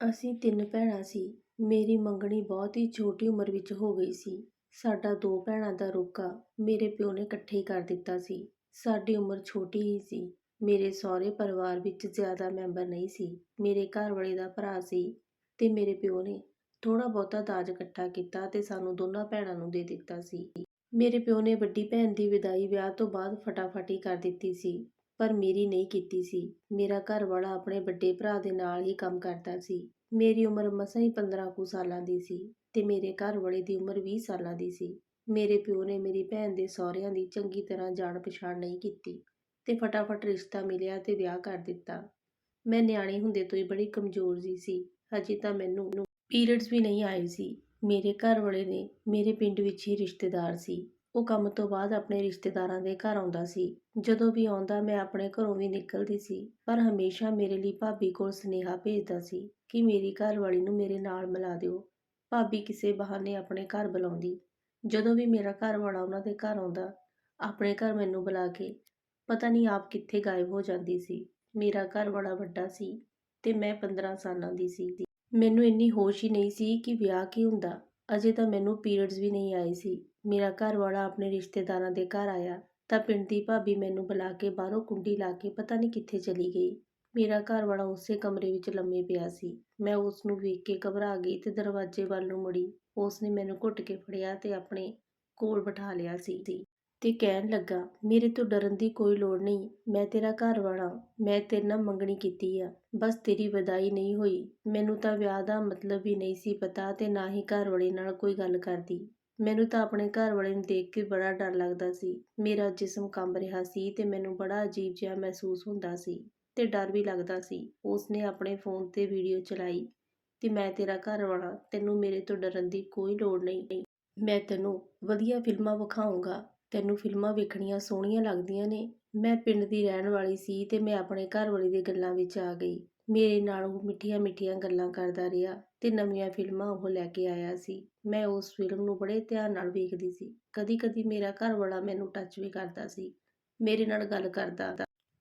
ਅਸੀਂ ਤਿੰਨ ਭੈਣਾਂ ਸੀ। ਮੇਰੀ ਮੰਗਣੀ ਬਹੁਤ ਹੀ ਛੋਟੀ ਉਮਰ ਵਿੱਚ ਹੋ ਗਈ ਸੀ। ਸਾਡਾ ਦੋ ਭੈਣਾਂ ਦਾ ਰੋਕਾ ਮੇਰੇ ਪਿਓ ਨੇ ਇਕੱਠੇ ਕਰ ਦਿੱਤਾ ਸੀ। ਸਾਡੀ ਉਮਰ ਛੋਟੀ ਹੀ ਸੀ। ਮੇਰੇ ਸਹੁਰੇ ਪਰਿਵਾਰ ਵਿੱਚ ਜ਼ਿਆਦਾ ਮੈਂਬਰ ਨਹੀਂ ਸੀ। ਮੇਰੇ ਘਰ ਵਾਲੇ ਦਾ ਭਰਾ ਸੀ ਤੇ ਮੇਰੇ ਪਿਓ ਨੇ ਥੋੜ੍ਹਾ ਬਹੁਤਾ ਦਾਜ ਇਕੱਠਾ ਕੀਤਾ ਅਤੇ ਸਾਨੂੰ ਦੋਨਾਂ ਭੈਣਾਂ ਨੂੰ ਦੇ ਦਿੱਤਾ ਸੀ। ਮੇਰੇ ਪਿਓ ਨੇ ਵੱਡੀ ਭੈਣ ਦੀ ਵਿਦਾਈ ਵਿਆਹ ਤੋਂ ਬਾਅਦ ਫਟਾਫਟ ਹੀ ਕਰ ਦਿੱਤੀ ਸੀ। ਪਰ ਮੇਰੀ ਨਹੀਂ ਕੀਤੀ ਸੀ। ਮੇਰਾ ਘਰ ਵਾਲਾ ਆਪਣੇ ਵੱਡੇ ਭਰਾ ਦੇ ਨਾਲ ਹੀ ਕੰਮ ਕਰਦਾ ਸੀ। ਮੇਰੀ ਉਮਰ ਮਸਾਂ ਹੀ 15 ਕੁ ਸਾਲਾਂ ਦੀ ਸੀ ਤੇ ਮੇਰੇ ਘਰ ਵਾਲੇ ਦੀ ਉਮਰ 20 ਸਾਲਾਂ ਦੀ ਸੀ। ਮੇਰੇ ਪਿਓ ਨੇ ਮੇਰੀ ਭੈਣ ਦੇ ਸਹੁਰਿਆਂ ਦੀ ਚੰਗੀ ਤਰ੍ਹਾਂ ਜਾਣ ਪਛਾਣ ਨਹੀਂ ਕੀਤੀ ਤੇ ਫਟਾਫਟ ਰਿਸ਼ਤਾ ਮਿਲਿਆ ਤੇ ਵਿਆਹ ਕਰ ਦਿੱਤਾ। ਮੈਂ ਨਿਆਣੀ ਹੁੰਦੇ ਤੋਂ ਹੀ ਬੜੀ ਕਮਜ਼ੋਰ ਜੀ ਸੀ। ਹਜੇ ਤਾਂ ਮੈਨੂੰ ਪੀਰੀਅਡਸ ਵੀ ਨਹੀਂ ਆਏ ਸੀ। ਮੇਰੇ ਘਰ ਵਾਲੇ ਨੇ ਮੇਰੇ ਪਿੰਡ ਵਿੱਚ ਹੀ ਰਿਸ਼ਤੇਦਾਰ ਸੀ। ਉਹ ਕੰਮ ਤੋਂ ਬਾਅਦ ਆਪਣੇ ਰਿਸ਼ਤੇਦਾਰਾਂ ਦੇ ਘਰ ਆਉਂਦਾ ਸੀ। ਜਦੋਂ ਵੀ ਆਉਂਦਾ, ਮੈਂ ਆਪਣੇ ਘਰੋਂ ਵੀ ਨਿਕਲਦੀ ਸੀ, ਪਰ ਹਮੇਸ਼ਾ ਮੇਰੇ ਲਈ ਭਾਬੀ ਕੋਲ ਸੁਨੇਹਾ ਭੇਜਦਾ ਸੀ ਕਿ ਮੇਰੀ ਘਰਵਾਲੀ ਨੂੰ ਮੇਰੇ ਨਾਲ ਮਿਲਾ ਦਿਓ। ਭਾਬੀ ਕਿਸੇ ਬਹਾਨੇ ਆਪਣੇ ਘਰ ਬੁਲਾਉਂਦੀ। ਜਦੋਂ ਵੀ ਮੇਰਾ ਘਰ ਵਾਲਾ ਉਹਨਾਂ ਦੇ ਘਰ ਆਉਂਦਾ, ਆਪਣੇ ਘਰ ਮੈਨੂੰ ਬੁਲਾ ਕੇ, ਪਤਾ ਨਹੀਂ ਆਪ ਕਿੱਥੇ ਗਾਇਬ ਹੋ ਜਾਂਦੀ ਸੀ। ਮੇਰਾ ਘਰ ਬੜਾ ਵੱਡਾ ਸੀ ਤੇ ਮੈਂ 15 ਸਾਲਾਂ ਦੀ ਸੀ। ਮੈਨੂੰ ਇੰਨੀ ਹੋਸ਼ ਹੀ ਨਹੀਂ ਸੀ ਕਿ ਵਿਆਹ ਕੀ ਹੁੰਦਾ। ਅਜੇ ਤਾਂ ਮੈਨੂੰ ਪੀਰੀਅਡਸ ਵੀ ਨਹੀਂ ਆਏ ਸੀ। ਮੇਰਾ ਘਰ ਵਾਲਾ ਆਪਣੇ ਰਿਸ਼ਤੇਦਾਰਾਂ ਦੇ ਘਰ ਆਇਆ ਤਾਂ ਪਿੰਡ ਦੀ ਭਾਬੀ ਮੈਨੂੰ ਬੁਲਾ ਕੇ ਬਾਹਰੋਂ ਕੁੰਡੀ ਲਾ ਕੇ ਪਤਾ ਨਹੀਂ ਕਿੱਥੇ ਚਲੀ ਗਈ। ਮੇਰਾ ਘਰ ਵਾਲਾ ਉਸੇ ਕਮਰੇ ਵਿੱਚ ਲੰਮੇ ਪਿਆ ਸੀ। ਮੈਂ ਉਸ ਨੂੰ ਵੇਖ ਕੇ ਘਬਰਾ ਗਈ ਤੇ ਦਰਵਾਜ਼ੇ ਵੱਲ ਨੂੰ ਮੁੜੀ। ਉਸ ਨੇ ਮੈਨੂੰ ਘੁੱਟ ਕੇ ਫੜਿਆ ਤੇ ਆਪਣੇ ਕੋਲ ਬਿਠਾ ਲਿਆ ਸੀ। ਤੇ ਕਹਿਣ ਲੱਗਾ, ਮੇਰੇ ਤੋਂ ਡਰਨ ਦੀ ਕੋਈ ਲੋੜ ਨਹੀਂ, ਮੈਂ ਤੇਰਾ ਘਰ ਵਾਲਾ, ਮੈਂ ਤੇਰੇ ਨਾਲ ਮੰਗਣੀ ਕੀਤੀ ਆ, ਬਸ ਤੇਰੀ ਵਿਦਾਈ ਨਹੀਂ ਹੋਈ। ਮੈਨੂੰ ਤਾਂ ਵਿਆਹ ਦਾ ਮਤਲਬ ਵੀ ਨਹੀਂ ਸੀ ਪਤਾ ਤੇ ਨਾ ਹੀ ਘਰ ਵਾਲੇ ਨਾਲ ਕੋਈ ਗੱਲ ਕਰਦੀ। ਮੈਨੂੰ ਤਾਂ ਆਪਣੇ ਘਰ ਵਾਲੇ ਨੂੰ ਦੇਖ ਕੇ ਬੜਾ ਡਰ ਲੱਗਦਾ ਸੀ। ਮੇਰਾ ਜਿਸਮ ਕੰਬ ਰਿਹਾ ਸੀ ਤੇ ਮੈਨੂੰ ਬੜਾ ਅਜੀਬ ਜਿਹਾ ਮਹਿਸੂਸ ਹੁੰਦਾ ਸੀ ਤੇ ਡਰ ਵੀ ਲੱਗਦਾ ਸੀ। ਉਸਨੇ ਆਪਣੇ ਫੋਨ ਤੇ ਵੀਡੀਓ ਚਲਾਈ ਕਿ ਮੈਂ ਤੇਰਾ ਘਰ ਵਾਲਾ, ਤੈਨੂੰ ਮੇਰੇ ਤੋਂ ਡਰਨ ਦੀ ਕੋਈ ਲੋੜ ਨਹੀਂ। ਮੈਂ ਤੈਨੂੰ ਵਧੀਆ ਫਿਲਮਾਂ ਵਿਖਾਊਂਗਾ। ਤੈਨੂੰ ਫਿਲਮਾਂ ਵੇਖਣੀਆਂ ਸੋਹਣੀਆਂ ਲੱਗਦੀਆਂ ਨੇ। ਮੈਂ ਪਿੰਡ ਦੀ ਰਹਿਣ ਵਾਲੀ ਸੀ ਅਤੇ ਮੈਂ ਆਪਣੇ ਘਰ ਵਾਲੀ ਗੱਲਾਂ ਵਿੱਚ ਆ ਗਈ। ਮੇਰੇ ਨਾਲ ਉਹ ਮਿੱਠੀਆਂ ਮਿੱਠੀਆਂ ਗੱਲਾਂ ਕਰਦਾ ਰਿਹਾ ਅਤੇ ਨਵੀਆਂ ਫਿਲਮਾਂ ਉਹ ਲੈ ਕੇ ਆਇਆ ਸੀ। ਮੈਂ ਉਸ ਫਿਲਮ ਨੂੰ ਬੜੇ ਧਿਆਨ ਨਾਲ ਵੇਖਦੀ ਸੀ। ਕਦੀ ਕਦੀ ਮੇਰਾ ਘਰ ਵਾਲਾ ਮੈਨੂੰ ਟੱਚ ਵੀ ਕਰਦਾ ਸੀ। ਮੇਰੇ ਨਾਲ ਗੱਲ ਕਰਦਾ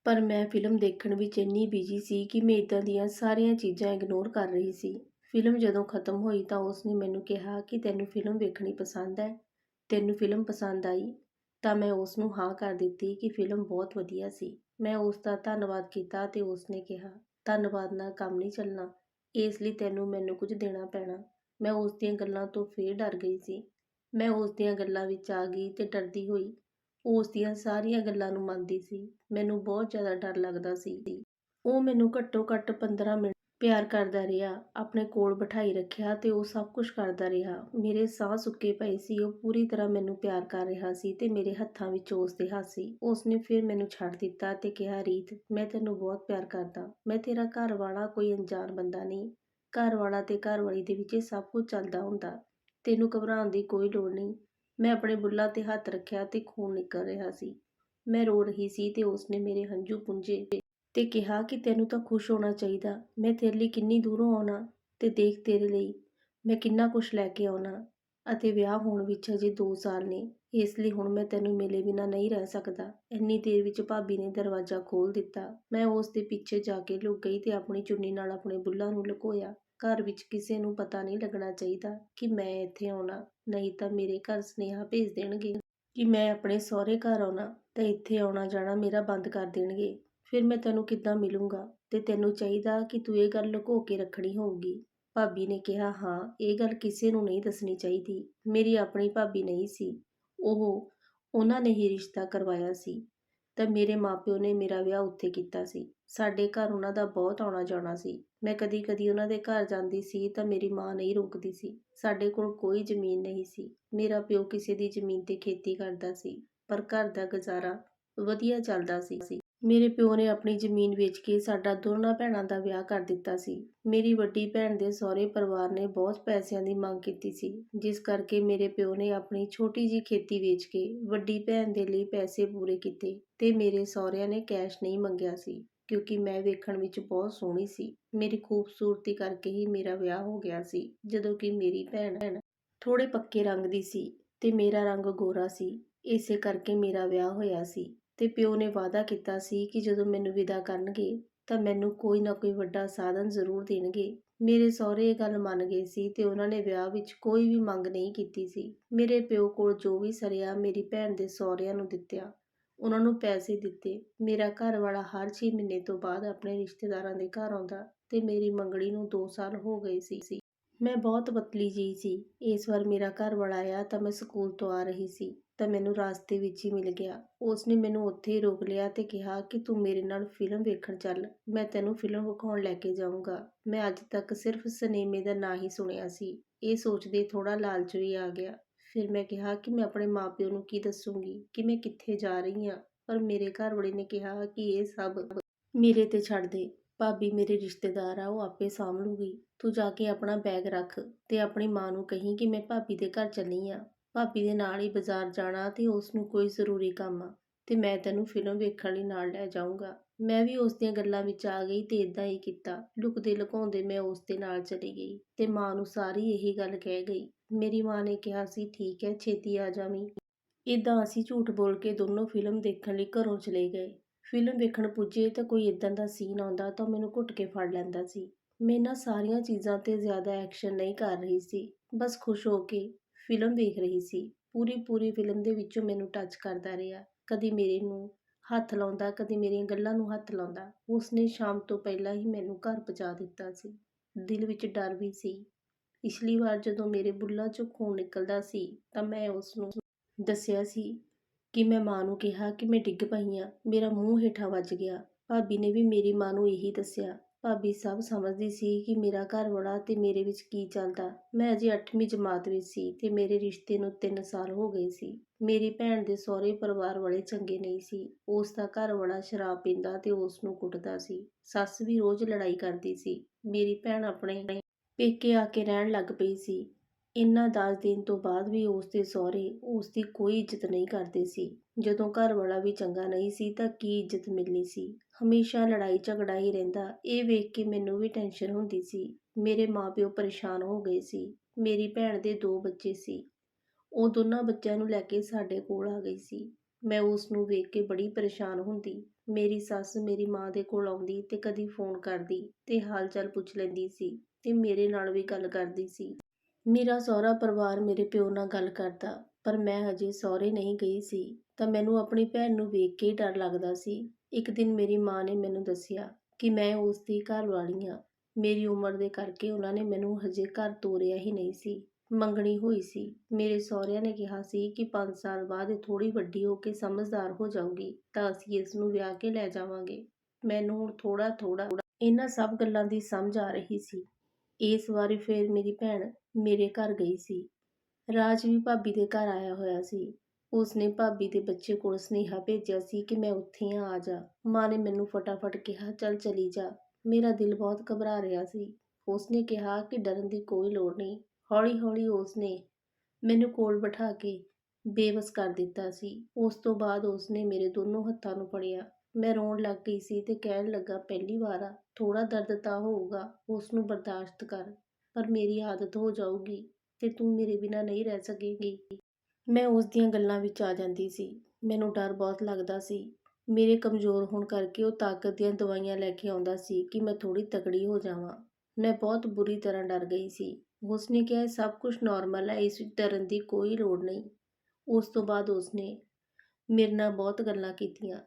ਪਰ ਮੈਂ ਫਿਲਮ ਦੇਖਣ ਵਿੱਚ ਇੰਨੀ ਬਿਜ਼ੀ ਸੀ ਕਿ ਮੈਂ ਇਦਾਂ ਦੀਆਂ ਸਾਰੀਆਂ ਚੀਜ਼ਾਂ ਇਗਨੋਰ ਕਰ ਰਹੀ ਸੀ। ਫਿਲਮ ਜਦੋਂ ਖਤਮ ਹੋਈ ਤਾਂ ਉਸ ਨੇ ਮੈਨੂੰ ਕਿਹਾ ਕਿ ਤੈਨੂੰ ਫਿਲਮ ਵੇਖਣੀ ਪਸੰਦ ਹੈ। ਤੈਨੂੰ ਫਿਲਮ ਪਸੰਦ ਆਈ। ਤਾਂ ਮੈਂ ਉਸ ਨੂੰ ਹਾਂ ਕਰ ਦਿੱਤੀ ਕਿ ਫਿਲਮ ਬਹੁਤ ਵਧੀਆ ਸੀ। ਮੈਂ ਉਸ ਦਾ ਧੰਨਵਾਦ ਕੀਤਾ ਅਤੇ ਉਸ ਨੇ ਕਿਹਾ, ਧੰਨਵਾਦ ਨਾਲ ਕੰਮ ਨਹੀਂ ਚੱਲਣਾ। ਇਸ ਲਈ ਤੈਨੂੰ ਮੈਨੂੰ ਕੁਝ ਦੇਣਾ ਪੈਣਾ। ਮੈਂ ਉਸ ਦੀਆਂ ਗੱਲਾਂ ਤੋਂ ਫੇਰ ਡਰ ਗਈ ਸੀ। ਮੈਂ ਉਸ ਦੀਆਂ ਗੱਲਾਂ ਵਿੱਚ ਆ ਗਈ ਤੇ ਡਰਦੀ ਹੋਈ। ਉਸ ਦੀਆਂ ਸਾਰੀਆਂ ਗੱਲਾਂ ਨੂੰ ਮੰਨਦੀ ਸੀ। ਮੈਨੂੰ ਬਹੁਤ ਜ਼ਿਆਦਾ ਡਰ ਲੱਗਦਾ ਸੀ। ਉਹ ਮੈਨੂੰ ਘੱਟੋ ਘੱਟ 15 ਮਿੰਟ ਪਿਆਰ ਕਰਦਾ ਰਿਹਾ, ਆਪਣੇ ਕੋਲ ਬਿਠਾਈ ਰੱਖਿਆ ਤੇ ਉਹ ਸਭ ਕੁਝ ਕਰਦਾ ਰਿਹਾ। ਮੇਰੇ ਸਾਹ ਸੁੱਕੇ ਪਏ ਸੀ, ਉਹ ਪੂਰੀ ਤਰ੍ਹਾਂ ਮੈਨੂੰ ਪਿਆਰ ਕਰ ਰਿਹਾ ਸੀ ਤੇ ਮੇਰੇ ਹੱਥਾਂ ਵਿੱਚ ਉਸ ਦੇ ਹੱਥ ਸੀ। ਉਸ ਨੇ ਫਿਰ ਮੈਨੂੰ ਛੱਡ ਦਿੱਤਾ ਤੇ ਕਿਹਾ, ਰੀਤ, ਮੈਂ ਤੈਨੂੰ ਬਹੁਤ ਪਿਆਰ ਕਰਦਾ। ਮੈਂ ਤੇਰਾ ਘਰ ਵਾਲਾ ਕੋਈ ਅਣਜਾਣ ਬੰਦਾ ਨਹੀਂ। ਘਰ ਵਾਲਾ ਤੇ ਘਰ ਵਾਲੀ ਦੇ ਵਿੱਚ ਇਹ ਸਭ ਕੁਝ ਚੱਲਦਾ ਹੁੰਦਾ। ਤੈਨੂੰ ਘਬਰਾਉਣ ਦੀ ਕੋਈ ਲੋੜ ਨਹੀਂ। ਮੈਂ ਆਪਣੇ ਬੁੱਲਾਂ ਤੇ ਹੱਥ ਰੱਖਿਆ ਤੇ ਖੂਨ ਨਿਕਲ ਰਿਹਾ ਸੀ। ਮੈਂ ਰੋ ਰਹੀ ਸੀ ਤੇ ਉਸ ਨੇ ਮੇਰੇ ਹੰਝੂ ਪੁੰਝੇ। ਤੇ ਕਿਹਾ ਕਿ ਤੈਨੂੰ ਤਾਂ ਖੁਸ਼ ਹੋਣਾ ਚਾਹੀਦਾ। ਮੈਂ ਤੇਰੇ ਲਈ ਕਿੰਨੀ ਦੂਰੋਂ ਆਉਣਾ ਤੇ ਦੇਖ ਤੇਰੇ ਲਈ ਮੈਂ ਕਿੰਨਾ ਕੁਝ ਲੈ ਕੇ ਆਉਣਾ ਅਤੇ ਵਿਆਹ ਹੋਣ ਵਿੱਚ ਅਜੇ 2 ਸਾਲ ਨੇ। ਇਸ ਲਈ ਹੁਣ ਮੈਂ ਤੈਨੂੰ ਮਿਲੇ ਬਿਨਾ ਨਹੀਂ ਰਹਿ ਸਕਦਾ। ਇੰਨੀ ਦੇਰ ਵਿੱਚ ਭਾਬੀ ਨੇ ਦਰਵਾਜ਼ਾ ਖੋਲ ਦਿੱਤਾ। ਮੈਂ ਉਸ ਦੇ ਪਿੱਛੇ ਜਾ ਕੇ ਲੁਕ ਗਈ ਤੇ ਆਪਣੀ ਚੁੰਨੀ ਨਾਲ ਆਪਣੇ ਬੁੱਲਾਂ ਨੂੰ ਲੁਕੋਇਆ। ਘਰ ਵਿੱਚ ਕਿਸੇ ਨੂੰ ਪਤਾ ਨਹੀਂ ਲੱਗਣਾ ਚਾਹੀਦਾ ਕਿ ਮੈਂ ਇੱਥੇ ਆਉਣਾ, ਨਹੀਂ ਤਾਂ ਮੇਰੇ ਘਰ ਸੁਨੇਹਾ ਭੇਜ ਦੇਣਗੇ ਕਿ ਮੈਂ ਆਪਣੇ ਸਹੁਰੇ ਘਰ ਆਉਣਾ ਤੇ ਇੱਥੇ ਆਉਣਾ ਜਾਣਾ ਮੇਰਾ ਬੰਦ ਕਰ ਦੇਣਗੇ। ਫਿਰ ਮੈਂ ਤੈਨੂੰ ਕਿੱਦਾਂ ਮਿਲੂੰਗਾ? ਤੇ ਤੈਨੂੰ ਚਾਹੀਦਾ ਕਿ ਤੂੰ ਇਹ ਗੱਲ ਲੁਕੋ ਕੇ ਰੱਖਣੀ ਹੋਊਗੀ। ਭਾਬੀ ਨੇ ਕਿਹਾ, ਹਾਂ, ਇਹ ਗੱਲ ਕਿਸੇ ਨੂੰ ਨਹੀਂ ਦੱਸਣੀ ਚਾਹੀਦੀ। ਮੇਰੀ ਆਪਣੀ ਭਾਬੀ ਨਹੀਂ ਸੀ। ਉਹ ਉਹਨਾਂ ਨੇ ਹੀ ਰਿਸ਼ਤਾ ਕਰਵਾਇਆ ਸੀ। ਤਾਂ ਮੇਰੇ ਮਾਪਿਓ ਨੇ ਮੇਰਾ ਵਿਆਹ ਉੱਥੇ ਕੀਤਾ ਸੀ। ਸਾਡੇ ਘਰ ਉਹਨਾਂ ਦਾ ਬਹੁਤ ਆਉਣਾ ਜਾਣਾ ਸੀ। ਮੈਂ ਕਦੀ-ਕਦੀ ਉਹਨਾਂ ਦੇ ਘਰ ਜਾਂਦੀ ਸੀ ਤਾਂ ਮੇਰੀ ਮਾਂ ਨਹੀਂ ਰੁਕਦੀ ਸੀ। ਸਾਡੇ ਕੋਲ ਕੋਈ ਜ਼ਮੀਨ ਨਹੀਂ ਸੀ। ਮੇਰਾ ਪਿਓ ਕਿਸੇ ਦੀ ਜ਼ਮੀਨ ਤੇ ਖੇਤੀ ਕਰਦਾ ਸੀ। ਪਰ ਘਰ ਦਾ ਗੁਜ਼ਾਰਾ ਵਧੀਆ ਚੱਲਦਾ ਸੀ। ਮੇਰੇ ਪਿਓ ਨੇ ਆਪਣੀ ਜ਼ਮੀਨ ਵੇਚ ਕੇ ਸਾਡਾ ਦੋਨਾਂ ਭੈਣਾਂ ਦਾ ਵਿਆਹ ਕਰ ਦਿੱਤਾ ਸੀ। ਮੇਰੀ ਵੱਡੀ ਭੈਣ ਦੇ ਸਹੁਰੇ ਪਰਿਵਾਰ ਨੇ ਬਹੁਤ ਪੈਸਿਆਂ ਦੀ ਮੰਗ ਕੀਤੀ ਸੀ, ਜਿਸ ਕਰਕੇ ਮੇਰੇ ਪਿਓ ਨੇ ਆਪਣੀ ਛੋਟੀ ਜੀ ਖੇਤੀ ਵੇਚ ਕੇ ਵੱਡੀ ਭੈਣ ਦੇ ਲਈ ਪੈਸੇ ਪੂਰੇ ਕੀਤੇ ਤੇ ਮੇਰੇ ਸਹੁਰਿਆਂ ਨੇ ਕੈਸ਼ ਨਹੀਂ ਮੰਗਿਆ ਸੀ, ਕਿਉਂਕਿ ਮੈਂ ਵੇਖਣ ਵਿੱਚ ਬਹੁਤ ਸੋਹਣੀ ਸੀ। ਮੇਰੀ ਖੂਬਸੂਰਤੀ ਕਰਕੇ ਹੀ ਮੇਰਾ ਵਿਆਹ ਹੋ ਗਿਆ ਸੀ, ਜਦੋਂ ਕਿ ਮੇਰੀ ਭੈਣ ਥੋੜੇ ਪੱਕੇ ਰੰਗ ਦੀ ਸੀ ਤੇ ਮੇਰਾ ਰੰਗ ਗੋਰਾ ਸੀ, ਇਸੇ ਕਰਕੇ ਮੇਰਾ ਵਿਆਹ ਹੋਇਆ ਸੀ। ਤੇ ਪਿਓ ਨੇ ਵਾਅਦਾ ਕੀਤਾ ਸੀ ਕਿ ਜਦੋਂ ਮੈਨੂੰ ਵਿਦਾ ਕਰਨਗੇ, ਤਾਂ ਮੈਨੂੰ ਕੋਈ ਨਾ ਕੋਈ ਵੱਡਾ ਸਾਧਨ ਜ਼ਰੂਰ ਦੇਣਗੇ। ਮੇਰੇ ਸਹੁਰੇ ਇਹ ਗੱਲ ਮੰਨ ਗਏ ਸੀ ਤੇ ਉਹਨਾਂ ਨੇ ਵਿਆਹ ਵਿੱਚ ਕੋਈ ਵੀ ਮੰਗ ਨਹੀਂ ਕੀਤੀ ਸੀ। ਮੇਰੇ ਪਿਓ ਕੋਲ ਜੋ ਵੀ ਸਰਿਆ ਮੇਰੀ ਭੈਣ ਦੇ ਸਹੁਰਿਆਂ ਨੂੰ ਦਿੱਤਿਆ, ਉਹਨਾਂ ਨੂੰ ਪੈਸੇ ਦਿੱਤੇ। ਮੇਰਾ ਘਰ ਵਾਲਾ ਹਰ 6 ਮਹੀਨੇ ਤੋਂ ਬਾਅਦ ਆਪਣੇ ਰਿਸ਼ਤੇਦਾਰਾਂ ਦੇ ਘਰ ਆਉਂਦਾ ਤੇ ਮੇਰੀ ਮੰਗਣੀ ਨੂੰ 2 ਸਾਲ ਹੋ ਗਏ ਸੀ। ਮੈਂ ਬਹੁਤ ਪਤਲੀ ਜੀ ਸੀ। ਇਸ ਵਾਰ ਮੇਰਾ ਘਰ ਵਾਲਾ ਆਇਆ ਤਾਂ ਮੈਂ ਸਕੂਲ ਤੋਂ ਆ ਰਹੀ ਸੀ। ਤਾਂ ਮੈਨੂੰ ਰਾਸਤੇ ਵਿੱਚ ਹੀ ਮਿਲ ਗਿਆ। ਉਸ ਨੇ ਮੈਨੂੰ ਉੱਥੇ ਹੀ ਰੋਕ ਲਿਆ ਅਤੇ ਕਿਹਾ ਕਿ ਤੂੰ ਮੇਰੇ ਨਾਲ ਫਿਲਮ ਵੇਖਣ ਚੱਲ। ਮੈਂ ਤੈਨੂੰ ਫਿਲਮ ਵਿਖਾਉਣ ਲੈ ਕੇ ਜਾਊਂਗਾ। ਮੈਂ ਅੱਜ ਤੱਕ ਸਿਰਫ ਸਿਨੇਮੇ ਦਾ ਨਾਂ ਹੀ ਸੁਣਿਆ ਸੀ। ਇਹ ਸੋਚਦੇ ਥੋੜ੍ਹਾ ਲਾਲਚ ਵੀ ਆ ਗਿਆ। ਫਿਰ ਮੈਂ ਕਿਹਾ ਕਿ ਮੈਂ ਆਪਣੇ ਮਾਪਿਓ ਨੂੰ ਕੀ ਦੱਸੂੰਗੀ? ਕਿ ਮੈਂ ਕਿੱਥੇ ਜਾ ਰਹੀ ਹਾਂ? ਪਰ ਮੇਰੇ ਘਰ ਵਾਲੇ ਨੇ ਕਿਹਾ ਕਿ ਇਹ ਸਭ ਮੇਰੇ ਤੇ ਛੱਡ ਦੇ। ਭਾਬੀ ਮੇਰੇ ਰਿਸ਼ਤੇਦਾਰ ਆ, ਉਹ ਆਪੇ ਸਾਂਭ ਲੂਗੀ। ਤੂੰ ਜਾ ਕੇ ਆਪਣਾ ਬੈਗ ਰੱਖ ਤੇ ਆਪਣੀ ਮਾਂ ਨੂੰ ਕਹੀਂ ਕਿ ਮੈਂ ਭਾਬੀ ਦੇ ਘਰ ਚੱਲੀ ਆ ਭਾਬੀ ਦੇ ਨਾਲ ਹੀ ਬਾਜ਼ਾਰ ਜਾਣਾ ਤੇ ਉਸ ਨੂੰ ਕੋਈ ਜ਼ਰੂਰੀ ਕੰਮ ਆ, ਤੇ ਮੈਂ ਤੈਨੂੰ ਫਿਲਮ ਵੇਖਣ ਲਈ ਨਾਲ ਲੈ ਜਾਊਂਗਾ। ਮੈਂ ਵੀ ਉਸ ਦੀਆਂ ਗੱਲਾਂ ਵਿੱਚ ਆ ਗਈ ਤੇ ਇਦਾਂ ਹੀ ਕੀਤਾ। ਲੁਕਦੇ ਲੁਕਾਉਂਦੇ ਮੈਂ ਉਸ ਦੇ ਨਾਲ ਚਲੀ ਗਈ ਤੇ ਮਾਂ ਨੂੰ ਸਾਰੀ ਇਹੀ ਗੱਲ ਕਹਿ ਗਈ। ਮੇਰੀ ਮਾਂ ਨੇ ਕਿਹਾ ਸੀ, ਠੀਕ ਹੈ, ਛੇਤੀ ਆ ਜਾਵੀਂ ਇਦਾਂ ਅਸੀਂ ਝੂਠ ਬੋਲ ਕੇ ਦੋਨੋਂ ਫਿਲਮ ਦੇਖਣ ਲਈ ਘਰੋਂ ਚਲੇ ਗਏ। ਫਿਲਮ ਵੇਖਣ ਪੁੱਜੇ ਤਾਂ ਕੋਈ ਇਦਾਂ ਦਾ ਸੀਨ ਆਉਂਦਾ ਤਾਂ ਮੈਨੂੰ ਘੁੱਟ ਕੇ ਫੜ ਲੈਂਦਾ ਸੀ। ਮੈਂ ਇਹਨਾਂ ਸਾਰੀਆਂ ਚੀਜ਼ਾਂ ਤੇ ਜ਼ਿਆਦਾ ਐਕਸ਼ਨ ਨਹੀਂ ਕਰ ਰਹੀ ਸੀ। ਬਸ ਖੁਸ਼ ਹੋ ਕੇ ਫਿਲਮ ਵੇਖ ਰਹੀ ਸੀ। ਪੂਰੀ ਪੂਰੀ ਫਿਲਮ ਦੇ ਵਿੱਚੋਂ ਮੈਨੂੰ ਟੱਚ ਕਰਦਾ ਰਿਹਾ। ਕਦੀ ਮੇਰੇ ਨੂੰ ਹੱਥ ਲਾਉਂਦਾ, ਕਦੀ ਮੇਰੀਆਂ ਗੱਲਾਂ ਨੂੰ ਹੱਥ ਲਾਉਂਦਾ। ਉਸਨੇ ਸ਼ਾਮ ਤੋਂ ਪਹਿਲਾਂ ਹੀ ਮੈਨੂੰ ਘਰ ਪਹੁੰਚਾ ਦਿੱਤਾ ਸੀ। ਦਿਲ ਵਿੱਚ ਡਰ ਵੀ ਸੀ। ਪਿਛਲੀ ਵਾਰ ਜਦੋਂ ਮੇਰੇ ਬੁੱਲਾਂ 'ਚੋਂ ਖੂਨ ਨਿਕਲਦਾ ਸੀ, ਤਾਂ ਮੈਂ ਉਸ ਨੂੰ ਦੱਸਿਆ ਸੀ ਕਿ ਮੈਂ ਮਾਂ ਨੂੰ ਕਿਹਾ ਕਿ ਮੈਂ ਡਿੱਗ ਪਈ ਹਾਂ ਮੇਰਾ ਮੂੰਹ ਹੇਠਾਂ ਵੱਜ ਗਿਆ। ਭਾਬੀ ਨੇ ਵੀ ਮੇਰੀ ਮਾਂ ਨੂੰ ਇਹੀ ਦੱਸਿਆ। ਭਾਬੀ ਸਭ ਸਮਝਦੀ ਸੀ ਕਿ ਮੇਰਾ ਘਰ ਵਾਲਾ ਤੇ ਮੇਰੇ ਵਿੱਚ ਕੀ ਚੱਲਦਾ। ਮੈਂ ਅਜੇ 8ਵੀਂ ਜਮਾਤ ਵਿੱਚ ਸੀ ਤੇ ਮੇਰੇ ਰਿਸ਼ਤੇ ਨੂੰ 3 ਸਾਲ ਹੋ ਗਏ ਸੀ। ਮੇਰੀ ਭੈਣ ਦੇ ਸਹੁਰੇ ਪਰਿਵਾਰ ਵਾਲੇ ਚੰਗੇ ਨਹੀਂ ਸੀ। ਉਸ ਦਾ ਘਰ ਵਾਲਾ ਸ਼ਰਾਬ ਪੀਂਦਾ ਤੇ ਉਸ ਨੂੰ ਕੁੱਟਦਾ ਸੀ। ਸੱਸ ਵੀ ਰੋਜ਼ ਲੜਾਈ ਕਰਦੀ ਸੀ। ਮੇਰੀ ਭੈਣ ਆਪਣੇ ਪੇਕੇ ਆ ਕੇ ਰਹਿਣ ਲੱਗ ਪਈ ਸੀ। ਇੰਨਾ ਦਾਜ ਦਿਨ ਤੋਂ ਬਾਅਦ ਵੀ ਉਸ ਦੇ ਸਹੁਰੇ ਉਸ ਦੀ ਕੋਈ ਇੱਜ਼ਤ ਨਹੀਂ ਕਰਦੇ ਸੀ। ਜਦੋਂ ਘਰ ਵਾਲਾ ਵੀ ਚੰਗਾ ਨਹੀਂ ਸੀ ਤਾਂ ਕੀ ਇੱਜ਼ਤ ਮਿਲਣੀ ਸੀ? ਹਮੇਸ਼ਾ ਲੜਾਈ ਝਗੜਾ ਹੀ ਰਹਿੰਦਾ। ਇਹ ਵੇਖ ਕੇ ਮੈਨੂੰ ਵੀ ਟੈਨਸ਼ਨ ਹੁੰਦੀ ਸੀ। ਮੇਰੇ ਮਾਪਿਓ ਪਰੇਸ਼ਾਨ ਹੋ ਗਏ ਸੀ। ਮੇਰੀ ਭੈਣ ਦੇ ਦੋ ਬੱਚੇ ਸੀ। ਉਹ ਦੋਨਾਂ ਬੱਚਿਆਂ ਨੂੰ ਲੈ ਕੇ ਸਾਡੇ ਕੋਲ ਆ ਗਈ ਸੀ। ਮੈਂ ਉਸ ਨੂੰ ਵੇਖ ਕੇ ਬੜੀ ਪਰੇਸ਼ਾਨ ਹੁੰਦੀ। ਮੇਰੀ ਸੱਸ ਮੇਰੀ ਮਾਂ ਦੇ ਕੋਲ ਆਉਂਦੀ ਤੇ ਕਦੀ ਫੋਨ ਕਰਦੀ ਤੇ ਹਾਲ ਚਾਲ ਪੁੱਛ ਲੈਂਦੀ ਸੀ ਤੇ ਮੇਰੇ ਨਾਲ ਵੀ ਗੱਲ ਕਰਦੀ ਸੀ। ਮੇਰਾ ਸਹੁਰਾ ਪਰਿਵਾਰ ਮੇਰੇ ਪਿਓ ਨਾਲ ਗੱਲ ਕਰਦਾ। ਪਰ ਮੈਂ ਹਜੇ ਸਹੁਰੇ ਨਹੀਂ ਗਈ ਸੀ, ਤਾਂ ਮੈਨੂੰ ਆਪਣੀ ਭੈਣ ਨੂੰ ਵੇਖ ਕੇ ਡਰ ਲੱਗਦਾ ਸੀ। ਇੱਕ ਦਿਨ ਮੇਰੀ ਮਾਂ ਨੇ ਮੈਨੂੰ ਦੱਸਿਆ ਕਿ ਮੈਂ ਉਸ ਦੀ ਘਰ ਵਾਲੀ ਹਾਂ। ਮੇਰੀ ਉਮਰ ਦੇ ਕਰਕੇ ਉਹਨਾਂ ਨੇ ਮੈਨੂੰ ਹਜੇ ਘਰ ਤੋਰਿਆ ਹੀ ਨਹੀਂ ਸੀ, ਮੰਗਣੀ ਹੋਈ ਸੀ। ਮੇਰੇ ਸਹੁਰਿਆਂ ਨੇ ਕਿਹਾ ਸੀ ਕਿ 5 ਸਾਲ ਬਾਅਦ ਇਹ ਥੋੜੀ ਵੱਡੀ ਹੋ ਕੇ ਸਮਝਦਾਰ ਹੋ ਜਾਊਗੀ, ਤਾਂ ਅਸੀਂ ਇਸ ਨੂੰ ਵਿਆਹ ਕੇ ਲੈ ਜਾਵਾਂਗੇ। ਮੈਨੂੰ ਹੁਣ ਥੋੜਾ ਥੋੜਾ ਇਹਨਾਂ ਸਭ ਗੱਲਾਂ ਦੀ ਸਮਝ ਆ ਰਹੀ ਸੀ। ਇਸ ਵਾਰੀ ਫੇਰ ਮੇਰੀ ਭੈਣ ਮੇਰੇ ਘਰ ਗਈ ਸੀ। ਰਾਜ ਵੀ ਭਾਬੀ ਦੇ ਘਰ ਆਇਆ ਹੋਇਆ ਸੀ। ਉਸਨੇ ਭਾਬੀ ਦੇ ਬੱਚੇ ਕੋਲ ਸੁਨੇਹਾ ਭੇਜਿਆ ਸੀ ਕਿ ਮੈਂ ਉੱਥੇ ਆ ਜਾ। ਮਾਂ ਨੇ ਮੈਨੂੰ ਫਟਾਫਟ ਕਿਹਾ, ਚੱਲ ਚਲੀ ਜਾ। ਮੇਰਾ ਦਿਲ ਬਹੁਤ ਘਬਰਾ ਰਿਹਾ ਸੀ। ਉਸਨੇ ਕਿਹਾ ਕਿ ਡਰਨ ਦੀ ਕੋਈ ਲੋੜ ਨਹੀਂ। ਹੌਲੀ ਹੌਲੀ ਉਸਨੇ ਮੈਨੂੰ ਕੋਲ ਬਿਠਾ ਕੇ ਬੇਵਸ ਕਰ ਦਿੱਤਾ ਸੀ। ਉਸ ਤੋਂ ਬਾਅਦ ਉਸਨੇ ਮੇਰੇ ਦੋਨੋਂ ਹੱਥਾਂ ਨੂੰ ਫੜਿਆ। ਮੈਂ ਰੋਣ ਲੱਗ ਗਈ ਸੀ ਤੇ ਕਹਿਣ ਲੱਗਾ, ਪਹਿਲੀ ਵਾਰ ਆ ਥੋੜਾ ਦਰਦ ਤਾਂ ਹੋਊਗਾ ਉਸ ਨੂੰ ਬਰਦਾਸ਼ਤ ਕਰ, ਪਰ ਮੇਰੀ ਆਦਤ ਹੋ ਜਾਊਗੀ। ਤੇ ਤੂੰ ਮੇਰੇ ਬਿਨਾ ਨਹੀਂ ਰਹਿ ਸਕੇਗੀ। ਮੈਂ ਉਸ ਦੀਆਂ ਗੱਲਾਂ ਵਿੱਚ ਆ ਜਾਂਦੀ ਸੀ। ਮੈਨੂੰ ਡਰ ਬਹੁਤ ਲੱਗਦਾ ਸੀ। ਮੇਰੇ ਕਮਜ਼ੋਰ ਹੋਣ ਕਰਕੇ ਉਹ ਤਾਕਤ ਦੀਆਂ ਦਵਾਈਆਂ ਲੈ ਕੇ ਆਉਂਦਾ ਸੀ ਕਿ ਮੈਂ ਥੋੜੀ ਤਕੜੀ ਹੋ ਜਾਵਾਂ। ਮੈਂ ਬਹੁਤ ਬੁਰੀ ਤਰ੍ਹਾਂ ਡਰ ਗਈ ਸੀ। ਉਸਨੇ ਕਿਹਾ ਸਭ ਕੁਝ ਨਾਰਮਲ ਹੈ, ਇਸ ਵਿੱਚ ਡਰਨ ਦੀ ਕੋਈ ਲੋੜ ਨਹੀਂ। ਉਸ ਤੋਂ ਬਾਅਦ ਉਸਨੇ ਮੇਰੇ ਨਾਲ ਬਹੁਤ ਗੱਲਾਂ ਕੀਤੀਆਂ।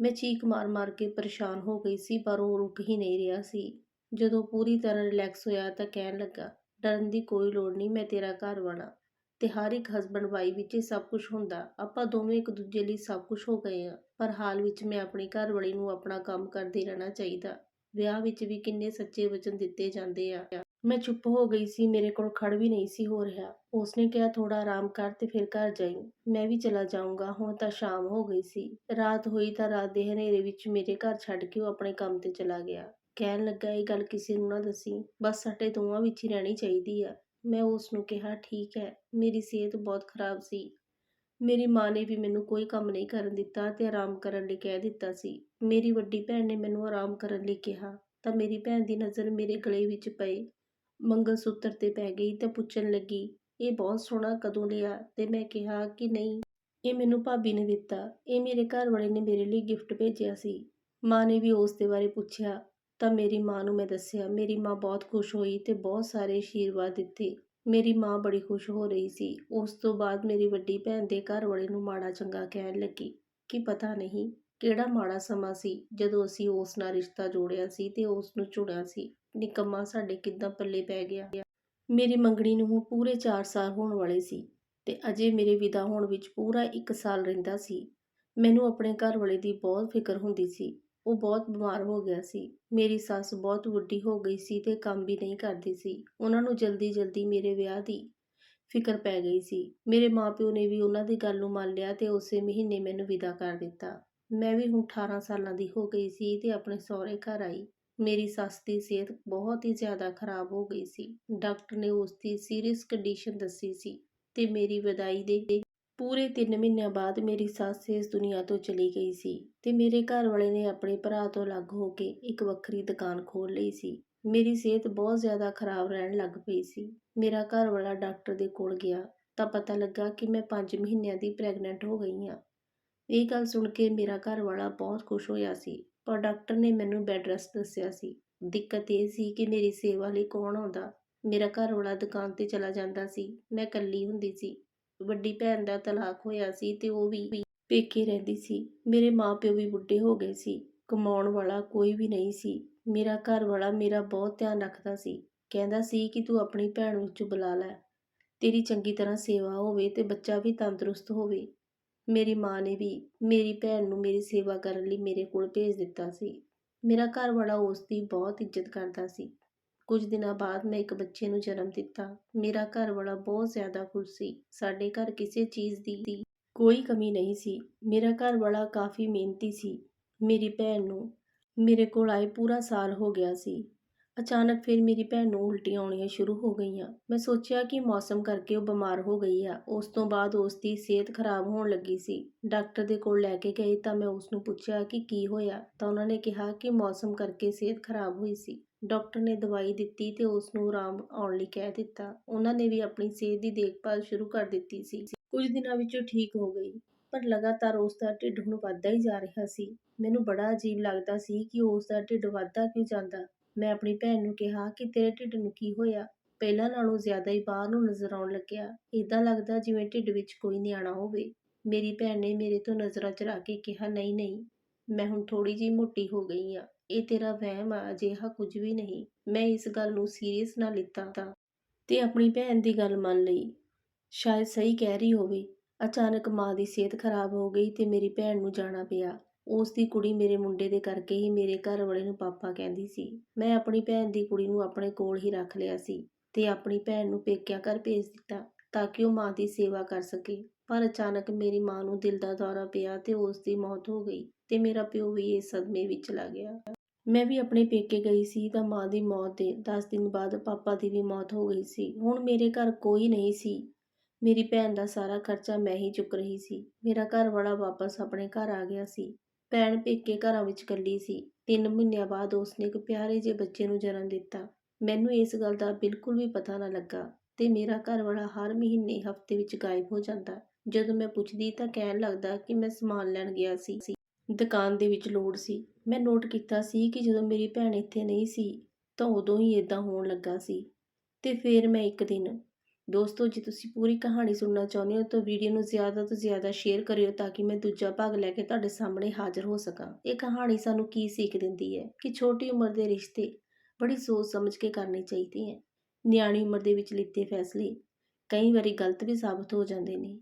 ਮੈਂ ਚੀਕ ਮਾਰ-ਮਾਰ ਕੇ ਪਰੇਸ਼ਾਨ ਹੋ ਗਈ ਸੀ, ਪਰ ਉਹ ਰੁਕ ਹੀ ਨਹੀਂ ਰਿਹਾ ਸੀ। ਜਦੋਂ ਪੂਰੀ ਤਰ੍ਹਾਂ ਰਿਲੈਕਸ ਹੋਇਆ ਤਾਂ ਕਹਿਣ ਲੱਗਾ ਡਰਨ ਦੀ ਕੋਈ ਲੋੜ ਨਹੀਂ, ਮੈਂ ਤੇਰਾ ਘਰ ਵਾਲਾ। ਤੇ ਹਰ ਇੱਕ ਹਸਬੰਡ ਵਾਈ ਵਿੱਚ ਇਹ ਸਭ ਕੁਝ ਹੁੰਦਾ। ਆਪਾਂ ਦੋਵੇਂ ਇੱਕ ਦੂਜੇ ਲਈ ਸਭ ਕੁਝ ਹੋ ਗਏ ਆ ਪਰ ਹਾਲ ਵਿੱਚ ਮੈਂ ਆਪਣੀ ਘਰ ਵਾਲੀ ਨੂੰ ਆਪਣਾ ਕੰਮ ਕਰਦੇ ਰਹਿਣਾ ਚਾਹੀਦਾ। ਵਿਆਹ ਵਿੱਚ ਵੀ ਕਿੰਨੇ ਸੱਚੇ ਵਚਨ ਦਿੱਤੇ ਜਾਂਦੇ ਆ। ਮੈਂ ਚੁੱਪ ਹੋ ਗਈ ਸੀ, ਮੇਰੇ ਕੋਲ ਖੜ ਵੀ ਨਹੀਂ ਸੀ ਹੋ ਰਿਹਾ। ਉਸਨੇ ਕਿਹਾ ਥੋੜਾ ਆਰਾਮ ਕਰ ਤੇ ਫਿਰ ਘਰ ਜਾਈ। ਮੈਂ ਵੀ ਚਲਾ ਜਾਊਂਗਾ, ਹੁਣ ਤਾਂ ਸ਼ਾਮ ਹੋ ਗਈ ਸੀ। ਰਾਤ ਹੋਈ ਤਾਂ ਰਾਤ ਦੇ ਹਨੇਰੇ ਵਿੱਚ ਮੇਰੇ ਘਰ ਛੱਡ ਕੇ ਉਹ ਆਪਣੇ ਕੰਮ ਤੇ ਚਲਾ ਗਿਆ। ਕਹਿਣ ਲੱਗਾ, ਇਹ ਗੱਲ ਕਿਸੇ ਨੂੰ ਨਾ ਦੱਸੀ। ਬਸ ਸਾਡੇ ਦੋਵਾਂ ਵਿੱਚ ਹੀ ਰਹਿਣੀ ਚਾਹੀਦੀ ਆ। ਮੈਂ ਉਸ ਨੂੰ ਕਿਹਾ, ਠੀਕ ਹੈ, ਮੇਰੀ ਸਿਹਤ ਬਹੁਤ ਖਰਾਬ ਸੀ। ਮੇਰੀ ਮਾਂ ਨੇ ਵੀ ਮੈਨੂੰ ਕੋਈ ਕੰਮ ਨਹੀਂ ਕਰਨ ਦਿੱਤਾ ਤੇ ਆਰਾਮ ਕਰਨ ਲਈ ਕਹਿ ਦਿੱਤਾ ਸੀ। ਮੇਰੀ ਵੱਡੀ ਭੈਣ ਨੇ ਮੈਨੂੰ ਆਰਾਮ ਕਰਨ ਲਈ ਕਿਹਾ, ਤਾਂ ਮੇਰੀ ਭੈਣ ਦੀ ਨਜ਼ਰ ਮੇਰੇ ਗਲੇ ਵਿੱਚ ਪਈ। ਮੰਗਲ ਸੂਤਰ ਤੇ ਪੈ ਗਈ ਤਾਂ ਪੁੱਛਣ ਲੱਗੀ, ਇਹ ਬਹੁਤ ਸੋਹਣਾ ਕਦੋਂ ਲਿਆ? ਤੇ ਮੈਂ ਕਿਹਾ ਕਿ ਨਹੀਂ, ਇਹ ਮੈਨੂੰ ਭਾਬੀ ਨੇ ਦਿੱਤਾ। ਇਹ ਮੇਰੇ ਘਰ ਵਾਲੇ ਨੇ ਮੇਰੇ ਲਈ ਗਿਫਟ ਭੇਜਿਆ ਸੀ। ਮਾਂ ਨੇ ਵੀ ਉਸ ਦੇ ਬਾਰੇ ਪੁੱਛਿਆ। ਤਾਂ ਮੇਰੀ ਮਾਂ ਨੂੰ ਮੈਂ ਦੱਸਿਆ, ਮੇਰੀ ਮਾਂ ਬਹੁਤ ਖੁਸ਼ ਹੋਈ ਤੇ ਬਹੁਤ ਸਾਰੇ ਆਸ਼ੀਰਵਾਦ ਦਿੱਤੇ। ਮੇਰੀ ਮਾਂ ਬੜੀ ਖੁਸ਼ ਹੋ ਰਹੀ ਸੀ। ਉਸ ਤੋਂ ਬਾਅਦ ਮੇਰੀ ਵੱਡੀ ਭੈਣ ਦੇ ਘਰ ਵਾਲੇ ਨੂੰ ਮਾੜਾ ਚੰਗਾ ਕਹਿਣ ਲੱਗੀ ਕਿ ਪਤਾ ਨਹੀਂ ਕਿਹੜਾ ਮਾੜਾ ਸਮਾਂ ਸੀ। ਜਦੋਂ ਅਸੀਂ ਉਸ ਨਾਲ ਰਿਸ਼ਤਾ ਜੋੜਿਆ ਸੀ ਤੇ ਉਸ ਨੂੰ ਚੁਣਿਆ ਸੀ, ਨਿਕੰਮਾ ਸਾਡੇ ਕਿੱਦਾਂ ਪੱਲੇ ਪੈ ਗਿਆ। ਮੇਰੀ ਮੰਗਣੀ ਨੂੰ ਹੁਣ ਪੂਰੇ 4 ਸਾਲ ਹੋਣ ਵਾਲੇ ਸੀ ਤੇ ਅਜੇ ਮੇਰੇ ਵਿਦਾ ਹੋਣ ਵਿੱਚ ਪੂਰਾ 1 ਸਾਲ ਰਹਿੰਦਾ ਸੀ। ਮੈਨੂੰ ਆਪਣੇ ਘਰ ਵਾਲੇ ਦੀ ਬਹੁਤ ਫਿਕਰ ਹੁੰਦੀ ਸੀ। ਉਹ ਬਹੁਤ ਬਿਮਾਰ ਹੋ ਗਿਆ ਸੀ। ਮੇਰੀ ਸੱਸ ਬਹੁਤ ਵੱਡੀ ਹੋ ਗਈ ਸੀ ਤੇ ਕੰਮ ਵੀ ਨਹੀਂ ਕਰਦੀ ਸੀ। ਉਹਨਾਂ ਨੂੰ ਜਲਦੀ ਜਲਦੀ ਮੇਰੇ ਵਿਆਹ ਦੀ ਫਿਕਰ ਪੈ ਗਈ ਸੀ। ਮੇਰੇ ਮਾਪਿਓ ਨੇ ਵੀ ਉਹਨਾਂ ਦੀ ਗੱਲ ਨੂੰ ਮੰਨ ਲਿਆ ਤੇ ਉਸੇ ਮਹੀਨੇ ਮੈਨੂੰ ਵਿਦਾ ਕਰ ਦਿੱਤਾ। ਮੈਂ ਵੀ ਹੁਣ 18 ਸਾਲਾਂ ਦੀ ਹੋ ਗਈ ਸੀ ਤੇ ਆਪਣੇ ਸਹੁਰੇ ਘਰ ਆਈ। ਮੇਰੀ ਸੱਸ ਦੀ ਸਿਹਤ ਬਹੁਤ ਹੀ ਜ਼ਿਆਦਾ ਖਰਾਬ ਹੋ ਗਈ ਸੀ। ਡਾਕਟਰ ਨੇ ਉਸ ਦੀ ਸੀਰੀਅਸ ਕੰਡੀਸ਼ਨ ਦੱਸੀ ਸੀ ਤੇ ਮੇਰੀ ਵਿਦਾਈ ਦੇ ਪੂਰੇ 3 ਮਹੀਨਿਆਂ ਬਾਅਦ ਮੇਰੀ ਸੱਸ ਇਸ ਦੁਨੀਆ ਤੋਂ ਚਲੀ ਗਈ ਸੀ ਤੇ ਮੇਰੇ ਘਰ ਵਾਲੇ ਨੇ ਆਪਣੇ ਭਰਾ ਤੋਂ ਅਲੱਗ ਹੋ ਕੇ ਇੱਕ ਵੱਖਰੀ ਦੁਕਾਨ ਖੋਲ੍ਹ ਲਈ ਸੀ। ਮੇਰੀ ਸਿਹਤ ਬਹੁਤ ਜ਼ਿਆਦਾ ਖਰਾਬ ਰਹਿਣ ਲੱਗ ਪਈ ਸੀ। ਮੇਰਾ ਘਰ ਵਾਲਾ ਡਾਕਟਰ ਦੇ ਕੋਲ ਗਿਆ ਤਾਂ ਪਤਾ ਲੱਗਾ ਕਿ ਮੈਂ 5 ਮਹੀਨਿਆਂ ਦੀ ਪ੍ਰੈਗਨੈਂਟ ਹੋ ਗਈ ਹਾਂ। ਇਹ ਗੱਲ ਸੁਣ ਕੇ ਮੇਰਾ ਘਰ ਵਾਲਾ ਬਹੁਤ ਖੁਸ਼ ਹੋਇਆ ਸੀ ਪਰ ਡਾਕਟਰ ਨੇ ਮੈਨੂੰ ਬੈੱਡ ਰੈਸਟ ਦੱਸਿਆ ਸੀ। ਦਿੱਕਤ ਇਹ ਸੀ ਕਿ ਮੇਰੀ ਸੇਵਾ ਲਈ ਕੌਣ ਆਉਂਦਾ। ਮੇਰਾ ਘਰ ਵਾਲਾ ਦੁਕਾਨ ਤੇ ਚਲਾ ਜਾਂਦਾ ਸੀ। ਮੈਂ ਇਕੱਲੀ ਹੁੰਦੀ ਸੀ। ਵੱਡੀ ਭੈਣ ਦਾ ਤਲਾਕ ਹੋਇਆ ਸੀ ਤੇ ਉਹ ਵੀ ਪੇਕੇ ਰਹਿੰਦੀ ਸੀ। ਮੇਰੇ ਮਾਪਿਓ ਵੀ ਬੁੱਢੇ ਹੋ ਗਏ ਸੀ। ਕਮਾਉਣ ਵਾਲਾ ਕੋਈ ਵੀ ਨਹੀਂ ਸੀ। ਮੇਰਾ ਘਰ ਵਾਲਾ ਮੇਰਾ ਬਹੁਤ ਧਿਆਨ ਰੱਖਦਾ ਸੀ। ਕਹਿੰਦਾ ਸੀ ਕਿ ਤੂੰ ਆਪਣੀ ਭੈਣ ਵਿੱਚੋਂ ਬੁਲਾ ਲੈ। ਤੇਰੀ ਚੰਗੀ ਤਰ੍ਹਾਂ ਸੇਵਾ ਹੋਵੇ ਤੇ ਬੱਚਾ ਵੀ ਤੰਦਰੁਸਤ ਹੋਵੇ। ਮੇਰੀ ਮਾਂ ਨੇ ਵੀ ਮੇਰੀ ਭੈਣ ਨੂੰ ਮੇਰੀ ਸੇਵਾ ਕਰਨ ਲਈ ਮੇਰੇ ਕੋਲ ਭੇਜ ਦਿੱਤਾ ਸੀ। ਮੇਰਾ ਘਰ ਵਾਲਾ ਉਸ ਦੀ ਬਹੁਤ ਇੱਜ਼ਤ ਕਰਦਾ ਸੀ। ਕੁਝ ਦਿਨਾਂ ਬਾਅਦ ਮੈਂ ਇੱਕ ਬੱਚੇ ਨੂੰ ਜਨਮ ਦਿੱਤਾ। ਮੇਰਾ ਘਰ ਵਾਲਾ ਬਹੁਤ ਜ਼ਿਆਦਾ ਖੁਸ਼ ਸੀ। ਸਾਡੇ ਘਰ ਕਿਸੇ ਚੀਜ਼ ਦੀ ਕੋਈ ਕਮੀ ਨਹੀਂ ਸੀ। ਮੇਰਾ ਘਰ ਵਾਲਾ ਕਾਫੀ ਮਿਹਨਤੀ ਸੀ। ਮੇਰੀ ਭੈਣ ਨੂੰ ਮੇਰੇ ਕੋਲ ਆਏ ਪੂਰਾ ਸਾਲ ਹੋ ਗਿਆ ਸੀ। ਅਚਾਨਕ ਫਿਰ ਮੇਰੀ ਭੈਣ ਨੂੰ ਉਲਟੀਆਂ ਆਉਣੀਆਂ ਸ਼ੁਰੂ ਹੋ ਗਈਆਂ। ਮੈਂ ਸੋਚਿਆ ਕਿ ਮੌਸਮ ਕਰਕੇ ਉਹ ਬਿਮਾਰ ਹੋ ਗਈ ਆ। ਉਸ ਤੋਂ ਬਾਅਦ ਉਸ ਦੀ ਸਿਹਤ ਖਰਾਬ ਹੋਣ ਲੱਗੀ ਸੀ। ਡਾਕਟਰ ਦੇ ਕੋਲ ਲੈ ਕੇ ਗਏ ਤਾਂ ਮੈਂ ਉਸ ਨੂੰ ਪੁੱਛਿਆ ਕਿ ਕੀ ਹੋਇਆ? ਤਾਂ ਉਹਨਾਂ ਨੇ ਕਿਹਾ ਕਿ ਮੌਸਮ ਕਰਕੇ ਸਿਹਤ ਖਰਾਬ ਹੋਈ ਸੀ। ਡਾਕਟਰ ਨੇ ਦਵਾਈ ਦਿੱਤੀ ਅਤੇ ਉਸ ਨੂੰ ਆਰਾਮ ਆਉਣ ਲਈ ਕਹਿ ਦਿੱਤਾ। ਉਹਨਾਂ ਨੇ ਵੀ ਆਪਣੀ ਸਿਹਤ ਦੀ ਦੇਖਭਾਲ ਸ਼ੁਰੂ ਕਰ ਦਿੱਤੀ ਸੀ। ਕੁਝ ਦਿਨਾਂ ਵਿੱਚ ਉਹ ਠੀਕ ਹੋ ਗਈ, ਪਰ ਲਗਾਤਾਰ ਉਸ ਦਾ ਢਿੱਡ ਹੁਣ ਵੱਧਦਾ ਹੀ ਜਾ ਰਿਹਾ ਸੀ। ਮੈਨੂੰ ਬੜਾ ਅਜੀਬ ਲੱਗਦਾ ਸੀ ਕਿ ਉਸ ਦਾ ਢਿੱਡ ਵੱਧਦਾ ਕਿਉਂ ਜਾਂਦਾ। ਮੈਂ ਆਪਣੀ ਭੈਣ ਨੂੰ ਕਿਹਾ ਕਿ ਤੇਰੇ ਢਿੱਡ ਨੂੰ ਕੀ ਹੋਇਆ? ਪਹਿਲਾਂ ਨਾਲੋਂ ਜ਼ਿਆਦਾ ਹੀ ਬਾਹਰ ਨੂੰ ਨਜ਼ਰ ਆਉਣ ਲੱਗਿਆ। ਇਦਾਂ ਲੱਗਦਾ ਜਿਵੇਂ ਢਿੱਡ ਵਿੱਚ ਕੋਈ ਨਿਆਣਾ ਹੋਵੇ। ਮੇਰੀ ਭੈਣ ਨੇ ਮੇਰੇ ਤੋਂ ਨਜ਼ਰਾਂ ਚੁਰਾ ਕੇ ਕਿਹਾ, ਨਹੀਂ ਨਹੀਂ, ਮੈਂ ਹੁਣ ਥੋੜੀ ਜਿਹੀ ਮੋਟੀ ਹੋ ਗਈ ਆ। ਇਹ ਤੇਰਾ ਵਹਿਮ ਆ, ਅਜਿਹਾ ਕੁਝ ਵੀ ਨਹੀਂ। ਮੈਂ ਇਸ ਗੱਲ ਨੂੰ ਸੀਰੀਅਸ ਨਾ ਲਿੱਤਾ ਤਾਂ। ਤੇ ਆਪਣੀ ਭੈਣ ਦੀ ਗੱਲ ਮੰਨ ਲਈ। ਸ਼ਾਇਦ ਸਹੀ ਕਹਿ ਰਹੀ ਹੋਵੇ। ਅਚਾਨਕ ਮਾਂ ਦੀ ਸਿਹਤ ਖਰਾਬ ਹੋ ਗਈ ਤੇ ਮੇਰੀ ਭੈਣ ਨੂੰ ਜਾਣਾ ਪਿਆ। ਉਸ ਦੀ ਕੁੜੀ ਮੇਰੇ ਮੁੰਡੇ ਦੇ ਕਰਕੇ ਹੀ ਮੇਰੇ ਘਰ ਵਾਲੇ ਨੂੰ ਪਾਪਾ ਕਹਿੰਦੀ ਸੀ। ਮੈਂ ਆਪਣੀ ਭੈਣ ਦੀ ਕੁੜੀ ਨੂੰ ਆਪਣੇ ਕੋਲ ਹੀ ਰੱਖ ਲਿਆ ਸੀ ਤੇ ਆਪਣੀ ਭੈਣ ਨੂੰ ਪੇਕਿਆਂ ਘਰ ਭੇਜ ਦਿੱਤਾ ਤਾਂ ਕਿ ਉਹ ਮਾਂ ਦੀ ਸੇਵਾ ਕਰ ਸਕੇ। ਪਰ ਅਚਾਨਕ ਮੇਰੀ ਮਾਂ ਨੂੰ ਦਿਲ ਦਾ ਦੌਰਾ ਪਿਆ ਤੇ ਉਸ ਦੀ ਮੌਤ ਹੋ ਗਈ ਤੇ ਮੇਰਾ ਪਿਓ ਵੀ ਇਸ ਸਦਮੇ ਵਿੱਚ ਚਲਾ ਗਿਆ। ਮੈਂ ਵੀ ਆਪਣੇ ਪੇਕੇ ਗਈ ਸੀ ਤਾਂ ਮਾਂ ਦੀ ਮੌਤ ਦੇ 10 ਦਿਨ ਬਾਅਦ ਪਾਪਾ ਦੀ ਵੀ ਮੌਤ ਹੋ ਗਈ ਸੀ। ਹੁਣ ਮੇਰੇ ਘਰ ਕੋਈ ਨਹੀਂ ਸੀ। ਮੇਰੀ ਭੈਣ ਦਾ ਸਾਰਾ ਖਰਚਾ ਮੈਂ ਹੀ ਚੁੱਕ ਰਹੀ ਸੀ। ਮੇਰਾ ਘਰ ਵਾਲਾ ਵਾਪਸ ਆਪਣੇ ਘਰ ਆ ਗਿਆ ਸੀ। ਭੈਣ ਪੇਕੇ ਘਰਾਂ ਵਿੱਚ ਇਕੱਲੀ ਸੀ। ਤਿੰਨ ਮਹੀਨਿਆਂ ਬਾਅਦ ਉਸਨੇ ਇੱਕ ਪਿਆਰੇ ਜਿਹੇ ਬੱਚੇ ਨੂੰ ਜਨਮ ਦਿੱਤਾ। ਮੈਨੂੰ ਇਸ ਗੱਲ ਦਾ ਬਿਲਕੁਲ ਵੀ ਪਤਾ ਨਾ ਲੱਗਾ ਤੇ ਮੇਰਾ ਘਰ ਵਾਲਾ ਹਰ ਮਹੀਨੇ ਹਫ਼ਤੇ ਵਿੱਚ ਗਾਇਬ ਹੋ ਜਾਂਦਾ। ਜਦੋਂ ਮੈਂ ਪੁੱਛਦੀ ਤਾਂ ਕਹਿਣ ਲੱਗਦਾ ਕਿ ਮੈਂ ਸਮਾਨ ਲੈਣ ਗਿਆ ਸੀ। ਦੁਕਾਨ ਦੇ ਵਿੱਚ ਲੋੜ ਸੀ। ਮੈਂ ਨੋਟ ਕੀਤਾ ਸੀ ਕਿ ਜਦੋਂ ਮੇਰੀ ਭੈਣ ਇੱਥੇ ਨਹੀਂ ਸੀ, ਤਾਂ ਉਦੋਂ ਹੀ ਇਦਾਂ ਹੋਣ ਲੱਗਾ ਸੀ। ਤੇ ਫਿਰ ਮੈਂ ਇੱਕ ਦਿਨ, ਦੋਸਤੋ, ਜੇ ਤੁਸੀਂ ਪੂਰੀ ਕਹਾਣੀ ਸੁਣਨਾ ਚਾਹੁੰਦੇ ਹੋ, ਤਾਂ ਵੀਡੀਓ ਨੂੰ ਜ਼ਿਆਦਾ ਤੋਂ ਜ਼ਿਆਦਾ ਸ਼ੇਅਰ ਕਰਿਓ ਤਾਂ ਕਿ ਮੈਂ ਦੂਜਾ ਭਾਗ ਲੈ ਕੇ ਤੁਹਾਡੇ ਸਾਹਮਣੇ ਹਾਜ਼ਰ ਹੋ ਸਕਾਂ। ਇਹ ਕਹਾਣੀ ਸਾਨੂੰ ਕੀ ਸਿੱਖ ਦਿੰਦੀ ਹੈ? ਕਿ ਛੋਟੀ ਉਮਰ ਦੇ ਰਿਸ਼ਤੇ ਬੜੀ ਸੋਚ ਸਮਝ ਕੇ ਕਰਨੇ ਚਾਹੀਦੇ ਹੈ। ਨਿਆਣੀ ਉਮਰ ਦੇ ਵਿੱਚ ਲਿੱਤੇ ਫੈਸਲੇ ਕਈ ਵਾਰੀ ਗਲਤ ਵੀ ਸਾਬਤ ਹੋ ਜਾਂਦੇ ਨੇ।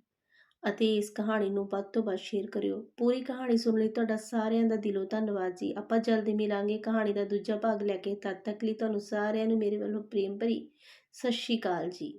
ਅਤੇ ਇਸ ਕਹਾਣੀ ਨੂੰ ਵੱਧ ਤੋਂ ਵੱਧ ਸ਼ੇਅਰ ਕਰਿਓ। ਪੂਰੀ ਕਹਾਣੀ ਸੁਣਨ ਲਈ ਤੁਹਾਡਾ ਸਾਰਿਆਂ ਦਾ ਦਿਲੋਂ ਧੰਨਵਾਦ ਜੀ। ਆਪਾਂ ਜਲਦੀ ਮਿਲਾਂਗੇ ਕਹਾਣੀ ਦਾ ਦੂਜਾ ਭਾਗ ਲੈ ਕੇ। ਤਦ ਤੱਕ ਲਈ ਤੁਹਾਨੂੰ ਸਾਰਿਆਂ ਨੂੰ ਮੇਰੇ ਵੱਲੋਂ ਪ੍ਰੇਮ ਭਰੀ ਸਤਿ ਸ਼੍ਰੀ ਅਕਾਲ ਜੀ।